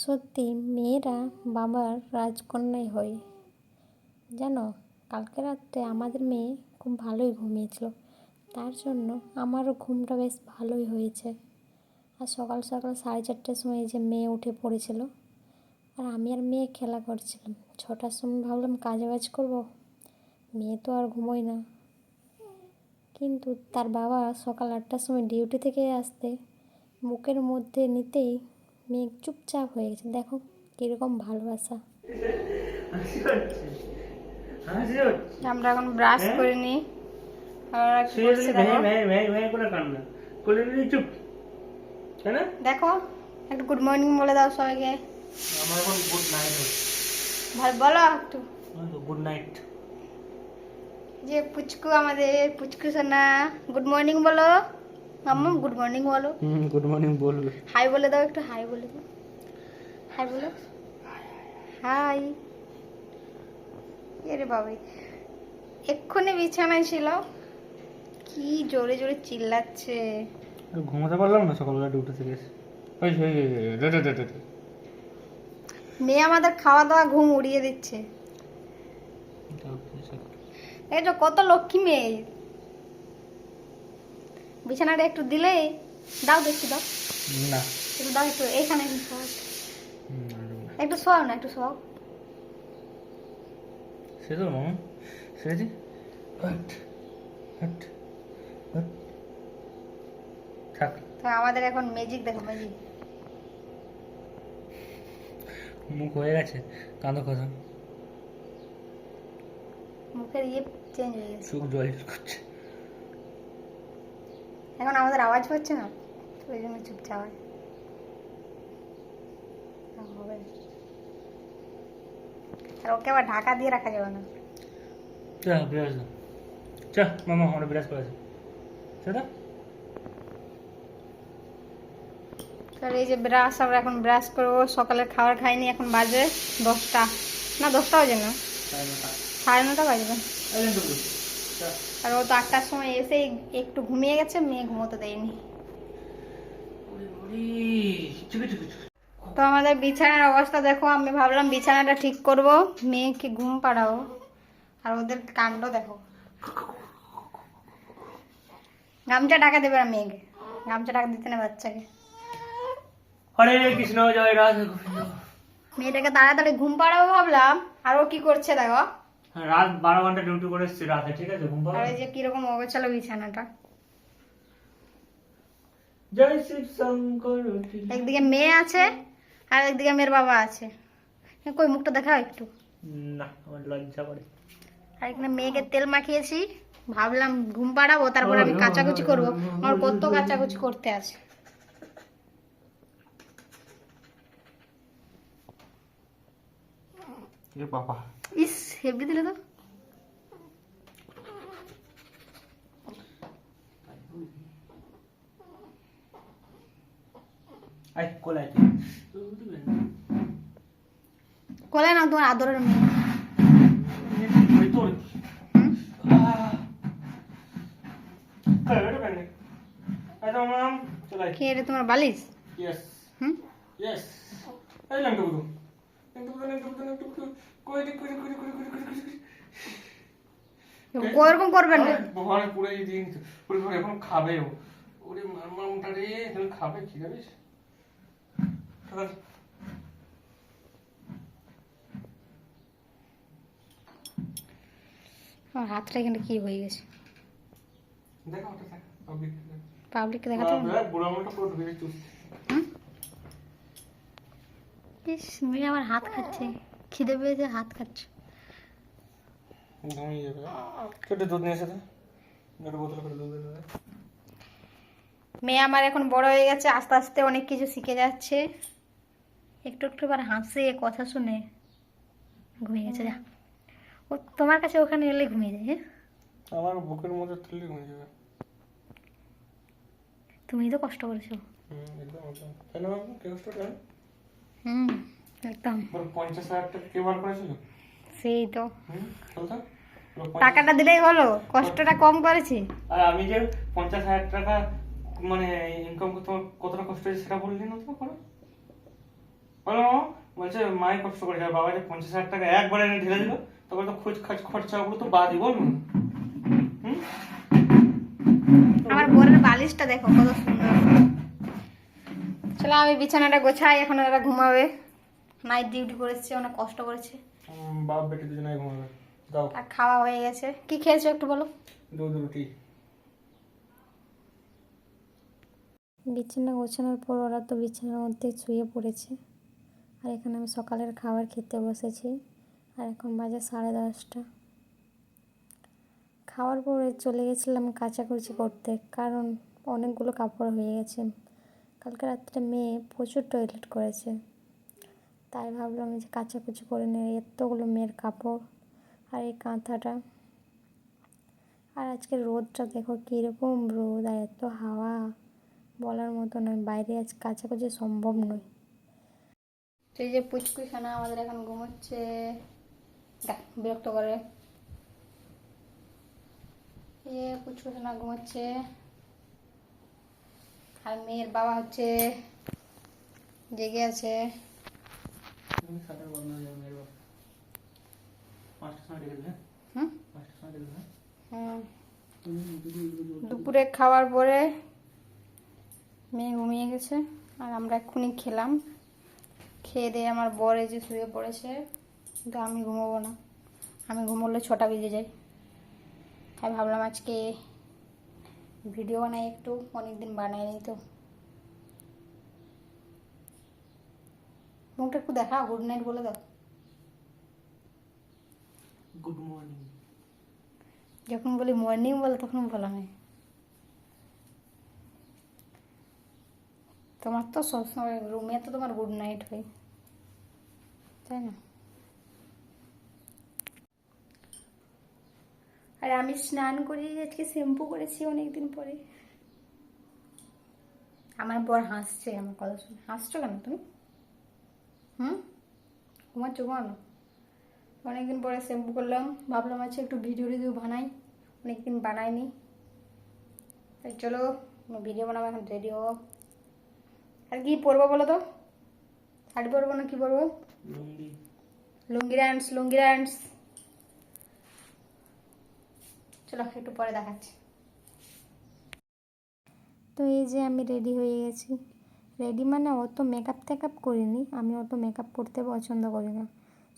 সত্যি মেয়েরা বাবার রাজকন্যাই হয়। জানো, কালকে রাত্রে আমাদের মেয়ে খুব ভালোই ঘুমিয়েছিল। তার জন্য আমারও ঘুমটা বেশ ভালোই হয়েছে। আর সকাল সকাল সাড়ে চারটের সময় যে মেয়ে উঠে পড়েছিল, আর আমি আর মেয়ে খেলা করছিলাম। ছটার সময় ভাবলাম কাজ বাজ করব, মেয়ে তো আর ঘুমোয় না। কিন্তু তার বাবা সকাল আটটার সময় ডিউটি থেকে আসতে বুকের মধ্যে নিতেই মেয়ে চুপচাপ হয়ে গেছে। দেখো কীরকম ভালোবাসা। আমরা এখন ব্রাশ হ্যাঁ? করে নিই। দেখো। একটু গুড মর্নিং বলে দাও সবাইকে। আমার এখন গুড নাইট ভালো বলো একটু। গুড নাইট যে পুচকু আমাদের পুচকু সোনা গুড মর্নিং বলো। মাম্মা গুড মর্নিং বলো। হুম গুড মর্নিং বলবে হাই বলে দাও একটু হাই বলে দাও। হাই বলো। হাই এরে বাবাই। এক্ষুনি বিছানায় ছিল। কি জোরে জোরে চিল্লাচ্ছে। ঘুমাতে পারলাম না সকালবেলা ডিউটি থেকে। মেয়ে আমাদের খাওয়া দাওয়া ঘুম উড়িয়ে দিচ্ছে। এই তো কত লক্ষ্মী মেয়ে? বিছানাটা একটু দিলে দাও দেখি দাও। না। একটু দাও একটু এখানে একটু শোয়াও। না। একটু শোয়াও না একটু শোয়াও। সে তো মামা সেরেছি হট হট হট। থাক। তো আমাদের এখন ম্যাজিক দেখো ম্যাজিক মুখ হয়ে গেছে কাঁদো কথা। মুখের ইয়ে চেঞ্জ হয়ে গেছে। চোখ জল করছে। এখন আমাদের আওয়াজ হচ্ছে না? ওই জন্য চুপচাপ হয় হবে আর ওকে আবার ঢাকা দিয়ে রাখা যাবে না। চা বিরাজ দাও চা মামা আমরা বিরাজ করেছি সেটা তাহলে এই যে ব্রাশ আমরা এখন ব্রাশ করব। সকালের খাবার খাইনি এখন বাজে দশটা। না দশটা বাজে না। সাড়ে নটা। বাজবে। আর ও তো আটটার সময় এসে একটু ঘুমিয়ে গেছে মেয়ে ঘুমোতে দেয়নি। তো আমাদের বিছানার অবস্থা দেখো আমি ভাবলাম বিছানাটা ঠিক করব মেয়েকে ঘুম পাড়াবো আর ওদের কাণ্ড দেখো। গামছা টাকা দেবে না মেয়েকে গামছা টাকা দিতে না বাচ্চাকে। হরে কৃষ্ণ জয় রাধা মেয়েটাকে তাড়াতাড়ি ঘুম পাড়াবো ভাবলাম আর ও কি করছে দেখো। রাত বারো ঘণ্টা ডিউটি করে এসছি রাতে ঠিক আছে? ঘুম আর পাবে এই যে কীরকম অগোছালো বিছানাটা। জয় শিব শঙ্কর একদিকে মেয়ে আছে আর একদিকে মেয়ের বাবা আছে। কই মুখটা দেখাও একটু? না আমার লজ্জা করে। আর এখানে মেয়েকে তেল মাখিয়েছি ভাবলাম ঘুম পাড়াবো তারপর আমি কাচাকুচি করব। আমার কত কাচাকুচি করতে আছে। এ বাবা। হেভি দিলে তো। কোলাই না তোমার আদরের মেয়ে। কে রে তোমার বালিশ? হুম? ওরকম করবেন না। পুরো এই দিন এখন খাবে ও। ওরে মারমামটা রে এখন খাবে কি জানিস? আমার হাতটা এখানে কি হয়ে গেছে? দেখা ওটা দেখা পাবলিক দেখাতে হবে। পুরো ঢুকে ইস মেয়ে আমার হাত খাচ্ছে। খিদে পেয়েছে হাত খাচ্ছে। ঘুমিয়ে যাবে। কেটে দুধ নিয়ে এসে দে। বোতল করে দুধ এনে মেয়ে আমার এখন বড় হয়ে গেছে আস্তে আস্তে অনেক কিছু শিখে যাচ্ছে। একটু একটু এবার হাসে কথা শুনে। ঘুমিয়ে গেছে যা। ও তোমার কাছে ওখানে এলে ঘুমিয়ে যায় হ্যাঁ? আমার বুকের মধ্যে তুললে ঘুমিয়ে যাবে। তুমি তো কষ্ট করেছ। হুম একদম একদম। কেন কষ্ট কেন হুম। একদম। পঞ্চাশ হাজার টাকা কে বার করেছিল? সেই তো। হুম বলতো? বল পঞ্চাশ- টাকাটা দিলেই হলো কষ্টটা কম করেছি। আর আমি যে পঞ্চাশ হাজার টাকা মানে ইনকাম কতটা কষ্ট হয়েছে সেটা বললি না তো করো বলো বলছে মাই কষ্ট বাবা যে পঞ্চাশ হাজার টাকা একবারে এনে ঢেলে দিল তবে তো খোঁজ খাজ খরচা ওগুলো তো বাদই বল আমার বোনের বালিশটা দেখো কত সুন্দর। চলো আমি বিছানাটা গোছাই এখন ওরা ঘুমাবে। নাইট ডিউটি করেছে অনেক কষ্ট করেছে। বাপ বেটি দুজনে ঘুমাবে। দাও। আর খাওয়া হয়ে গেছে। কি খেয়েছো একটু বলো? দুধ রুটি। বিছানা গোছানোর পর ওরা তো বিছানার মধ্যে শুয়ে পড়েছে। আর এখানে আমি সকালের খাবার খেতে বসেছি। আর এখন বাজে সাড়ে দশটা। খাওয়ার পরে চলে গেছিলাম কাচাকুচি করতে কারণ অনেকগুলো কাপড় হয়ে গেছে। কালকে রাত্রে মেয়ে প্রচুর টয়লেট করেছে। তাই ভাবলাম যে কাচাকুচি করে নিয়ে এতগুলো মেয়ের কাপড় আর এই কাঁথাটা। আর আজকে রোদটা দেখো কীরকম রোদ আর এত হাওয়া, বলার মতো নয়। বাইরে আজ কাছাকাছি সম্ভব নয়। সেই যে পুচকুই খানা আমাদের এখন ঘুমোচ্ছে। বিরক্ত করে। এই যে পুচকুই খানা ঘুমোচ্ছে। আর মেয়ের বাবা হচ্ছে জেগে আছে। সাঁতার বন্ধ হয়ে যাবে মেয়ের বাপ পাঁচটার সময় ডেকে দিলে হুম পাঁচটার সময় ডেকে দিলে হুম দুপুরে খাওয়ার পরে মেয়ে ঘুমিয়ে গেছে আর আমরা এক্ষুনি খেলাম খেয়ে দিয়ে আমার বর এই যে শুয়ে পড়েছে কিন্তু আমি ঘুমোবো না আমি ঘুমোলে ছটা বেজে যায় তাই ভাবলাম আজকে ভিডিও বানাই একটু অনেকদিন বানাইনি তো মুখটা একটু দেখা গুড নাইট বলে দাও। গুড মর্নিং যখন বলি মর্নিং বলে তখন বলা হয়। তোমার তো সবসময় রুমে তো তোমার গুড নাইট হয়। তাই না? আর আমি স্নান করি আজকে শ্যাম্পু করেছি অনেকদিন পরে। আমার বর হাসছে আমার কথা শুনে। হাসছো কেন তুমি? হুম? ঘুমাচ্ছ ঘুমানো অনেকদিন পরে শ্যাম্পু করলাম ভাবলাম আছে একটু ভিডিও টিডিও বানাই অনেকদিন বানাইনি। তাই চলো ভিডিও বানাবো এখন রেডি হব। আর কি পরবো বলো তো? শাড়ি পরবো না কি পরবো? লুঙ্গি। লুঙ্গি ড্যান্স লুঙ্গি ড্যান্স চলো একটু পরে দেখাচ্ছি। তো এই যে আমি রেডি হয়ে গেছি। রেডি মানে অত মেকআপ টেকআপ করিনি, আমি অত মেকআপ করতে পছন্দ করি না।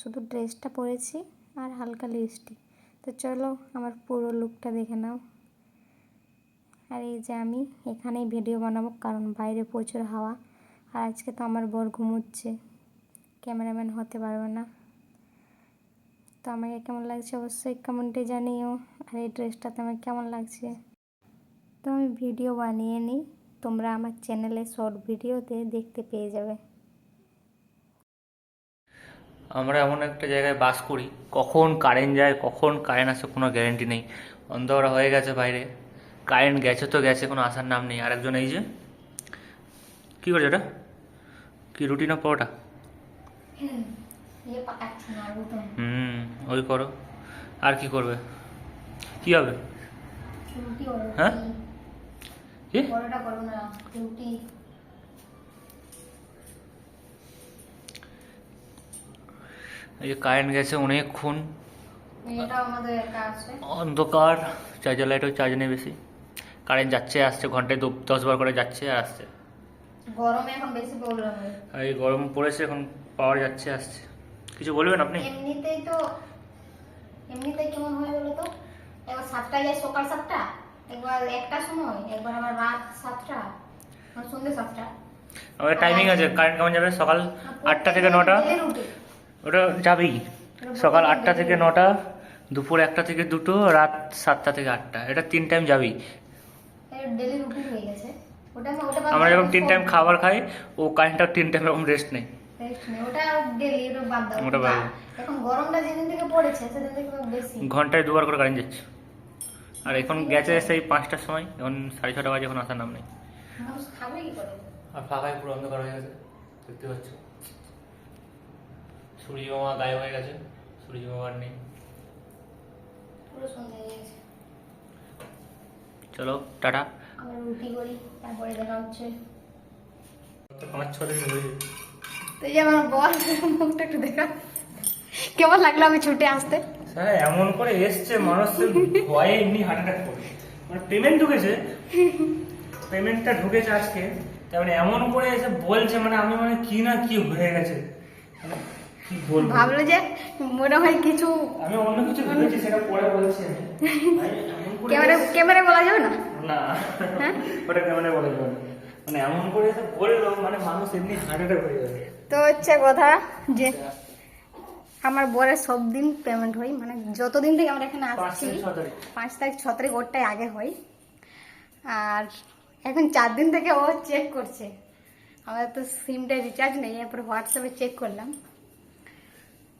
শুধু ড্রেসটা পরেছি আর হালকা লিপস্টিক তো চলো আমার পুরো লুকটা দেখে নাও। আর এই যে আমি এখানেই ভিডিও বানাবো, কারণ বাইরে প্রচুর হাওয়া। আর আজকে তো আমার বর ঘুমোচ্ছে। ক্যামেরাম্যান হতে পারবে না। তো আমাকে কেমন লাগছে অবশ্যই কমেন্টে জানিও। আর এই ড্রেসটাতে আমার কেমন লাগছে? তো আমি ভিডিও বানিয়ে নিই। তোমরা আমার চ্যানেলে শর্ট ভিডিওতে দেখতে পেয়ে যাবে। আমরা এমন একটা জায়গায় বাস করি কখন কারেন্ট যায় কখন কারেন্ট আসে কোনো গ্যারেন্টি নেই। অন্ধকার হয়ে গেছে বাইরে কারেন্ট গেছে তো গেছে কোনো আসার নাম নেই। আরেকজন এই যে কী করছে ওটা কি রুটি না পরোটা হুম ওই করো। আর কি করবে? কি হবে? হ্যাঁ? কি? পরোটা করো না রুটি। এই কারেন্ট গেছে অনেকক্ষণ। অন্ধকার চার্জার লাইটও চার্জ নেই বেশি। কারেন্ট যাচ্ছে আসছে ঘন্টায় দশ বার করে যাচ্ছে আর আসছে। গরমে এখন বেশি প্রবলেম হয় আর এই গরম পড়েছে এখন পাওয়ার যাচ্ছে আসছে। কিছু বলবেন আপনি? এমনিতেই তো এমনিতেই কেমন হয় বলো তো? সাতটায় যায় সকাল সাতটা? একবার একটা সময় একবার আবার রাত সাতটা সন্ধ্যে সাতটা। আমাদের টাইমিং আছে কারেন্ট কেমন যাবে? সকাল আটটা থেকে নটা? ওটা যাবেই। সকাল আটটা থেকে নটা দুপুর একটা থেকে দুটো রাত সাতটা থেকে আটটা। এটা তিন টাইম যাবেই। আমরা যখন তিন টাইম খাবার খাই ও কারেন্টটা তিন টাইম এরকম রেস্ট নেই। ঘন্টায় দুবার করে কারেন্ট যাচ্ছে। আর এখন গেছে সেই পাঁচটার সময় এখন সাড়ে ছটা বাজে এখন আসার নাম নেই। আর ফাঁকায় পুরো অন্ধকার হয়ে গেছে দেখতে পাচ্ছ? সূর্য মামা গায়ে হয়ে গেছে সূর্য মামা আর নেই চলো টাটা। আমরা রুটি করি তারপরে দেখা হচ্ছে। পাঁচ ছ দিন তো এই যে আমার বল মুখটা একটু দেখা। কেমন লাগল আমি ছুটে আসতে? হ্যাঁ এমন করে এসছে মানুষ ভয়ে এমনি হার্ট অ্যাটাক করে মানে পেমেন্ট ঢুকেছে। পেমেন্টটা ঢুকেছে আজকে। তার মানে এমন করে এসে বলছে মানে আমি মানে কি না কি হয়ে গেছে। মানে কি বলব? ভাবলো যে মনে হয় কিছু আমি অন্য কিছু ভেবেছি সেটা পরে বলছি ক্যামেরা ক্যামেরা বলা যাবে না? না। হ্যাঁ? ওটা ক্যামেরা বলে যাবে না। মানে এমন করে এসে বলল মানে মানুষ এমনি হার্ট অ্যাটাক হয়ে যাবে। তো হচ্ছে কথা যে আমার বরের সব দিন পেমেন্ট হয় মানে যতদিন থেকে আমরা এখানে আসছি পাঁচ তারিখ ছ তারিখ ওরটাই আগে হয়। আর এখন চার দিন থেকে ও চেক করছে। আমাদের তো সিমটা রিচার্জ নেই এরপরে হোয়াটসঅ্যাপে চেক করলাম।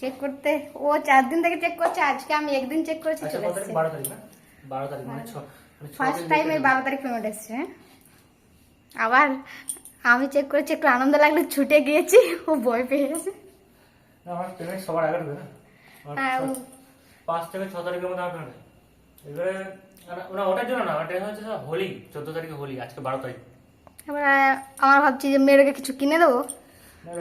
চেক করতে ও চার দিন থেকে চেক করছে আজকে আমি একদিন চেক করেছি আচ্ছা চলে এসছে। মানে মানে ফার্স্ট টাইম এই বারো তারিখ পেমেন্ট এসছে। হ্যাঁ? আবার আমি চেক করেছি একটু আনন্দ লাগল ছুটে গিয়েছি ও ভয় পেয়ে গেছে। আমার পেমেন্ট সবার আগে ঢুকে না আমার হ্যাঁ, পাঁচ থেকে ছ তারিখের মধ্যে আমার পেমেন্ট এবারে না- না ওটার জন্য না ওটা হচ্ছে হোলি চোদ্দ তারিখে হোলি আজকে বারো তারিখ। এবার আমার ভাবছি যে মেয়েটাকে কিছু কিনে দেবো।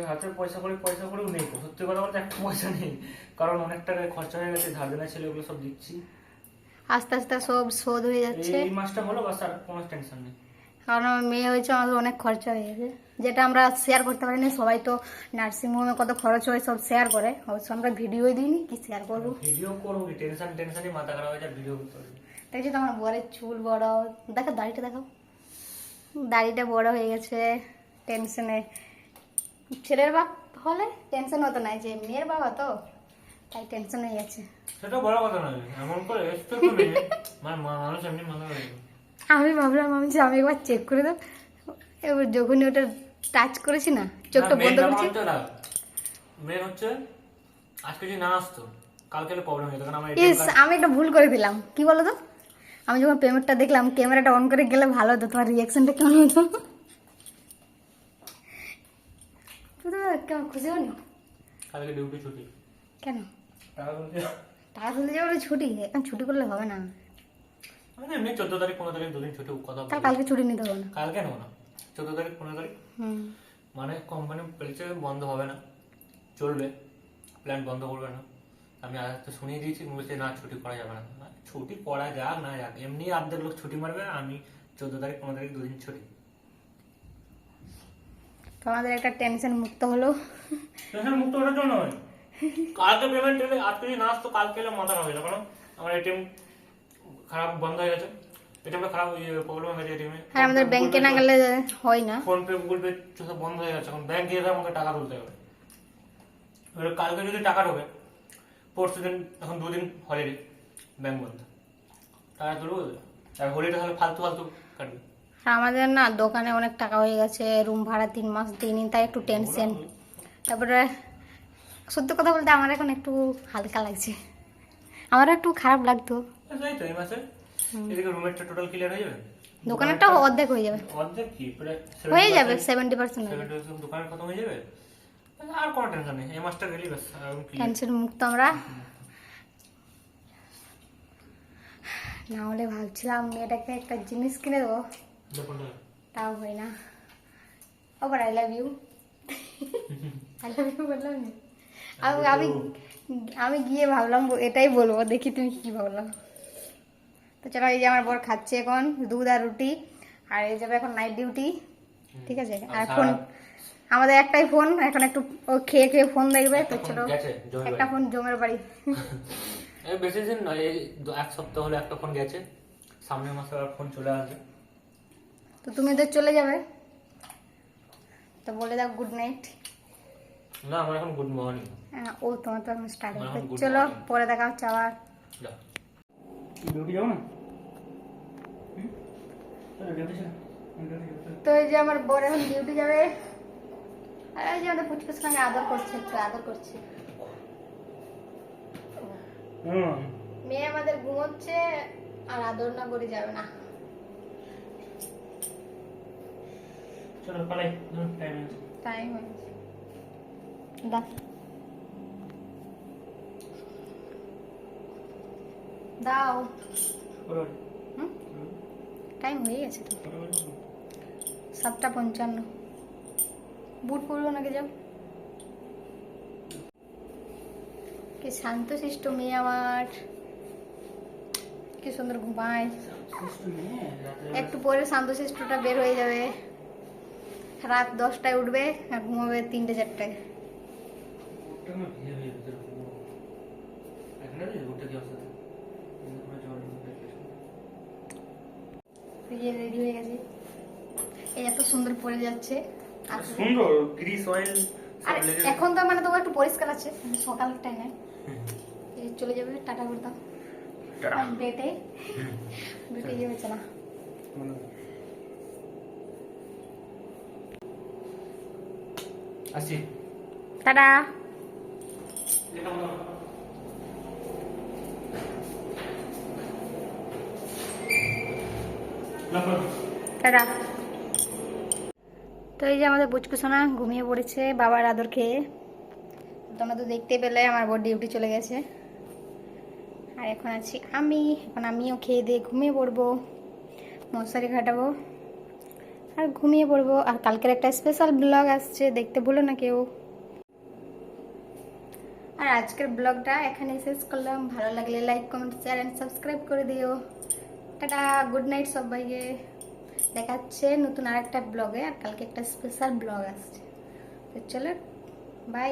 হাতে পয়সা করে পয়সা করেও নেই সত্যি কথা বলতে একটা পয়সা নেই। কারণ অনেক টাকা খরচা হয়ে গেছে ধার দেনা ছিল ওগুলো সব দিচ্ছি। আস্তে আস্তে সব শোধ হয়ে যাচ্ছে। এই মাসটা হলো বাস আর কোনো টেনশন নেই। কারণ আমার মেয়ে হয়েছে আমাদের অনেক খরচা হয়ে গেছে। যেটা আমরা শেয়ার করতে পারিনি সবাই তো নার্সিংহোমে কত খরচ হয় সব শেয়ার করে। অবশ্য আমরা ভিডিওই দিইনি কি শেয়ার করব? ভিডিও করব কি? টেনশন টেনশনই মাথা খারাপ হয়ে যায় ভিডিও করতে দেখছি তো আমার বরের চুল বড় দেখো দাড়িটা দেখো দাড়িটা বড় হয়ে গেছে টেনশনে ছেলের বাপ হলে টেনশন হতো না যে মেয়ের বাবা তো তাই টেনশন হয়ে গেছে। সেটা বড় কথা নয় এমন করে মানে মানুষ এমনি মাথা। আমি ভাবলাম আমি যে আমি একবার চেক করে দাও এবার যখনই ওটা টাচ করেছি না চোখটা বন্ধ করেছি। মেন হচ্ছে আজকে যদি না আসতো কালকে প্রবলেম হয়ে যেত কারণ আমার ইস আমি একটা ভুল করে দিলাম। কি বলো তো? আমি যখন পেমেন্টটা দেখলাম ক্যামেরাটা অন করে গেলে ভালো হতো তোমার রিয়াকশনটা কেমন হতো? কেমন খুশি হনি কালকে ডিউটি ছুটি। কেন? টাকা তুলতে টাকা যাবে ছুটি এখন ছুটি করলে হবে না। মানে এমনি চোদ্দ তারিখ পনেরো তারিখ দুদিন ছুটি কথা তার বলি। কালকে ছুটি নিতে হবে না? কালকে নেব না। চোদ্দ তারিখ পনেরো তারিখ? মানে কোম্পানি বলছে বন্ধ হবে না। চলবে। প্ল্যান বন্ধ করবে না। আমি আজ তো শুনিয়ে দিয়েছি। বলছে না ছুটি করা যাবে না। না, ছুটি করা যাক না যাক। এমনি আর্ধেক লোক ছুটি মারবে আমি চোদ্দ তারিখ পনেরো তারিখ দুদিন ছুটি। তো আমাদের একটা টেনশন মুক্ত হলো। টেনশন মুক্ত ওটার জন্য নয়। কালকে পেমেন্ট এলে আজকে যদি না আসতো কালকে এলে মাথা হয়ে যেত কারণ আমার এটিএম খারাপ বন্ধ হয়ে গেছে। এটিএমটা খারাপ প্রবলেম হয়ে গেছে এটিএমে আর আমাদের ব্যাংকে না গেলে হয় না। ফোন পে গুগল পে সব বন্ধ হয়ে গেছে। এখন ব্যাংকে এসে আমাকে টাকা তুলতে হবে। এবার কালকে যদি টাকা ঢোকে পরশু দিন এখন দুদিন হলিডে ব্যাংক বন্ধ। টাকা তুলবো আর হলিডে তাহলে ফালতু ফালতু কাটবে। আমাদের না দোকানে অনেক টাকা হয়ে গেছে রুম ভাড়া তিন মাস দিইনি তাই একটু টেনশন তারপরে সত্যি কথা বলতে আমার এখন একটু হালকা লাগছে। আমার একটু খারাপ লাগতো। এই তো এই মাসে? এদিকে রুমেরটা টোটাল ক্লিয়ার হয়ে যাবে? দোকানেরটা অর্ধেক হয়ে যাবে। অর্ধেক কি? হয়ে যাবে সেভেন্টি পার্সেন্ট হয়ে যাবে। সেভেন্টি পার্সেন্ট দোকানের খতম হয়ে যাবে? আর কোনো টেনশন নেই এই মাসটা গেলেই ব্যাস আর টেনশন মুক্ত আমরা। না হলে ভাবছিলাম মেয়েটাকে একটা জিনিস কিনে দেবো। তাও হয় না। আবার I love you I love you বললাম আমি আমি গিয়ে ভাবলাম এটাই বলব দেখি তুমি কি ভাবলাম। তো চলো এই যে আমার বর খাচ্ছে এখন দুধ আর রুটি। আর এই যাবে এখন নাইট ডিউটি ঠিক আছে? আর ফোন আমাদের একটাই ফোন এখন একটু ও খেয়ে খেয়ে ফোন দেখবে তো চলো একটা। ফোন জমের বাড়ি। এই বেশি দিন নয় এই এক সপ্তাহ হলে একটা ফোন গেছে। সামনের মাসে আর ফোন চলে আসবে। তো তুমি তো চলে যাবে। তো বলে দাও গুড নাইট না আমার এখন গুড মর্নিং ও তোমার তো এখন স্টার্ট এখন চলো পরে দেখা হচ্ছে আবার। যা না হুম? চলো, duty চলো। আমি duty যাব, চলো। তো এই যে আমার বর এখন ডিউটি যাবে আর এই যে আমাদের পুচকুর সঙ্গে আদর করছে একটু আদর করছে মেয়ে আমাদের ঘুমোচ্ছে আর আদর না করে যাবে না চলো পালাই টাইম আছে টাইম হয়েছে দা দাও। টাইম হয়ে গেছে তো। সাতটা পঞ্চান্ন। বুট পরবো নাকি যাও? কি শান্তশিষ্ট মেয়ে আমার। কি সুন্দর ঘুমায়। একটু পরে শান্তশিষ্টটা বের হয়ে যাবে। রাত দশটায় উঠবে আর ঘুমাবে তিনটে চারটায়। পরে যাচ্ছে। সুন্দর গ্রিস অয়েল এখন তো মানে তোমার একটু পরিষ্কার আছে সকাল টাইমে চলে যাবে টাটা করতাম যাবে চলা আসি। টাটা। টাটা। তো এই যে আমাদের বুচকু সোনা ঘুমিয়ে পড়েছে বাবার আদর খেয়ে। তোমরা তো দেখতে পেলে আমার বড় ডিউটি চলে গেছে। আর এখন আছি আমি, এখন আমিও খেয়ে দিয়ে ঘুমিয়ে পড়ব, মশারি খাটাবো, আর ঘুমিয়ে পড়ব। আর কালকের একটা স্পেশাল ব্লগ আসছে, দেখতে ভুলো না কেউ। আর আজকের ব্লগটা এখানে শেষ করলাম। ভালো লাগলে like comment share and subscribe করে দিও। টাটা গুড নাইট সবাইকে। দেখাচ্ছে নতুন আরেকটা ব্লগে আর কালকে একটা স্পেশাল ব্লগ আসছে। তো চলো বাই